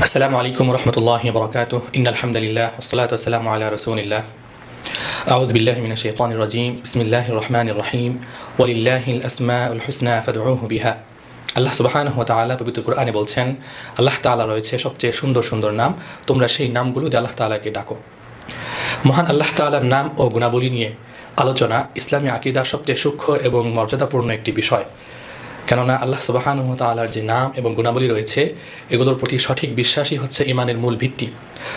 السلام عليكم ورحمة الله وبركاته إن الحمد لله والصلاة والسلام على رسول الله أعوذ بالله من الشيطان الرجيم بسم الله الرحمن الرحيم ولله الأسماء الحسنى فادعوه بها আল্লাহ সুবাহানহ তাআলা পবিত্র কোরআনে বলছেন আল্লাহ তাআলা রয়েছে সবচেয়ে সুন্দর সুন্দর নাম তোমরা সেই নামগুলো দিয়ে আল্লাহ তাআলাকে ডাকো মহান আল্লাহ তাআলার নাম ও গুণাবলী নিয়ে আলোচনা ইসলামী আকিদার সবচেয়ে সূক্ষ্ম এবং মর্যাদাপূর্ণ একটি বিষয় কেননা আল্লাহ সুবাহানুহ তালার যে নাম এবং গুণাবলী রয়েছে, এগুলোর প্রতি সঠিক বিশ্বাসই হচ্ছে ইমানের মূল ভিত্তি।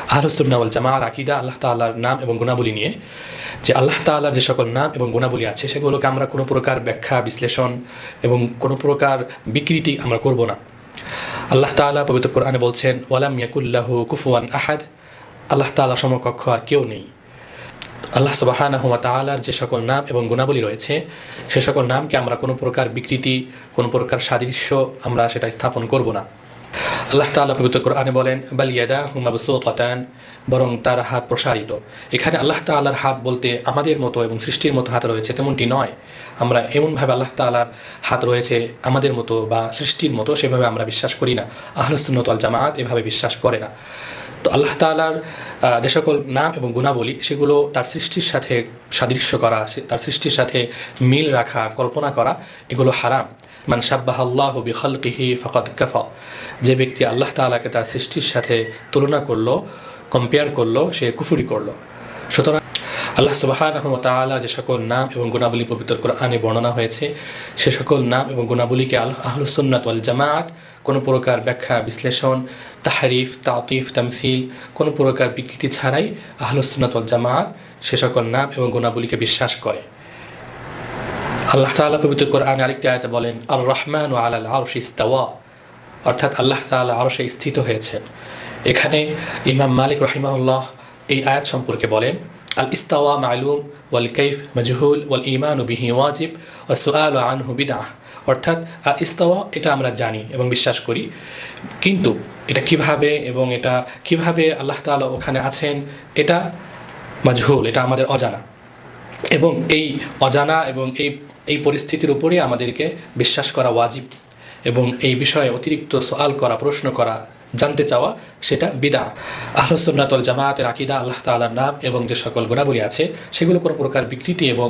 আহরসুল্নাউল জামার আকিদা আল্লাহ তাল্লাহার নাম এবং গুণাবলী নিয়ে যে আল্লাহ তাল্লাহার যে সকল নাম এবং গুণাবলী আছে, সেগুলোকে আমরা কোনো প্রকার ব্যাখ্যা, বিশ্লেষণ এবং কোনো প্রকার বিকৃতি আমরা করব না। আল্লাহ তাআলা পবিত্র কোরআনে বলছেন, ওয়ালাম ইয়াকুল্লাহু কুফুয়ান আহাদ। আল্লাহ তাআলা সমকক্ষ আর কেউ নেই। আল্লাহ সুবাহানাহ তালার যে সকল নাম এবং গুণাবলী রয়েছে, সে সকল নামকে আমরা কোনো প্রকার বিকৃতি, কোনো প্রকার সাদৃশ্য আমরা সেটা স্থাপন করব না। আল্লাহ তাআলা পবিত্র কোরআনে বলেন, বাল ইয়াদা হুমাবসুতান বরং তার হাত প্রসারিত। এখানে আল্লাহ তাআলার হাত বলতে আমাদের মতো এবং সৃষ্টির মতো হাত রয়েছে তেমনটি নয়। আমরা এমনভাবে আল্লাহ তাআলার হাত রয়েছে আমাদের মতো বা সৃষ্টির মতো সেভাবে আমরা বিশ্বাস করি না। আহলুসুন্নত আল জামাত এভাবে বিশ্বাস করে না। তো আল্লাহ তালার যে সকল নাম এবং গুণাবলী, সেগুলো তার সৃষ্টির সাথে সাদৃশ্য করা তার সৃষ্টির সাথে মিল রাখা, কল্পনা করা, এগুলো হারাম। মান সাব্বাহ আল্লাহ বিখলকিহি ফকত কাফা যে ব্যক্তি আল্লাহ তালাকে তার সৃষ্টির সাথে তুলনা করল কম্পেয়ার করল, সে কুফুরি করল। সুতরাং আল্লাহ সুবাহান তাআলা যে সকল নাম এবং গুণাবলী পবিত্র কোরআনে বর্ণনা হয়েছে, সে সকল নাম এবং গুণাবলীকে আহলুসুন্নাত ওয়াল জামাত, কোনো প্রকার ব্যাখ্যা, বিশ্লেষণ, তাহারিফ, তাতিফ, তামসিল, কোনো প্রকার বিকৃতি ছাড়াই আহলুসুন্নাত ওয়াল জামাত সে সকল নাম এবং গুণাবলীকে বিশ্বাস করে। আল্লাহ তাআলা পবিত্র কোরআনে আরেকটি আয়তে বলেন আর রহমান ও আলাল আরশ ইস্তাওয়া। অর্থাৎ আল্লাহ তাআলা আরশে স্থিত হয়েছেন। এখানে ইমাম মালিক রহিমাউল্লাহ এই আয়াত সম্পর্কে বলেন, আল ইস্তাওয়া মালুম, ওয়াল কৈফ মজহুল, ওয়াল ইমান বিহি ওয়াজিব ও সুআল আনহু বিদাহ অর্থাৎ আল ইস্তাওয়া এটা আমরা জানি এবং বিশ্বাস করি। কিন্তু এটা কীভাবে এবং এটা কীভাবে আল্লাহ তাআলা ওখানে আছেন, এটা মজহুল, এটা আমাদের অজানা। এবং এই অজানা এবং এই এই পরিস্থিতির উপরে আমাদেরকে বিশ্বাস করা ওয়াজিব। এবং এই বিষয়ে অতিরিক্ত সোয়াল করা, প্রশ্ন করা, জানতে চাওয়া, সেটা বিদা আহলসুন্নাতল জামায়াতের আকিদা, আল্লাহ তাল্লার নাম এবং যে সকল গুণাবলী আছে, সেগুলো কোনো প্রকার বিকৃতি এবং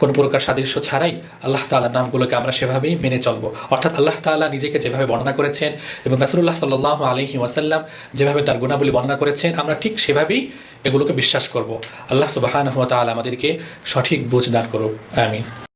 কোনো প্রকার সাদৃশ্য ছাড়াই আল্লাহ তাল্লার নামগুলোকে আমরা সেভাবেই মেনে চলবো। অর্থাৎ আল্লাহ তাল্লাহ নিজেকে যেভাবে বর্ণনা করেছেন এবং নাসরুল্লাহ সাল্লাহ আলহি ওয়াসাল্লাম যেভাবে তার গুণাবলী বর্ণনা করেছেন, আমরা ঠিক সেভাবেই এগুলোকে বিশ্বাস করব। আল্লাহ সুবাহান তাল আমাদেরকে সঠিক বুঝ দান করুক। আমিন।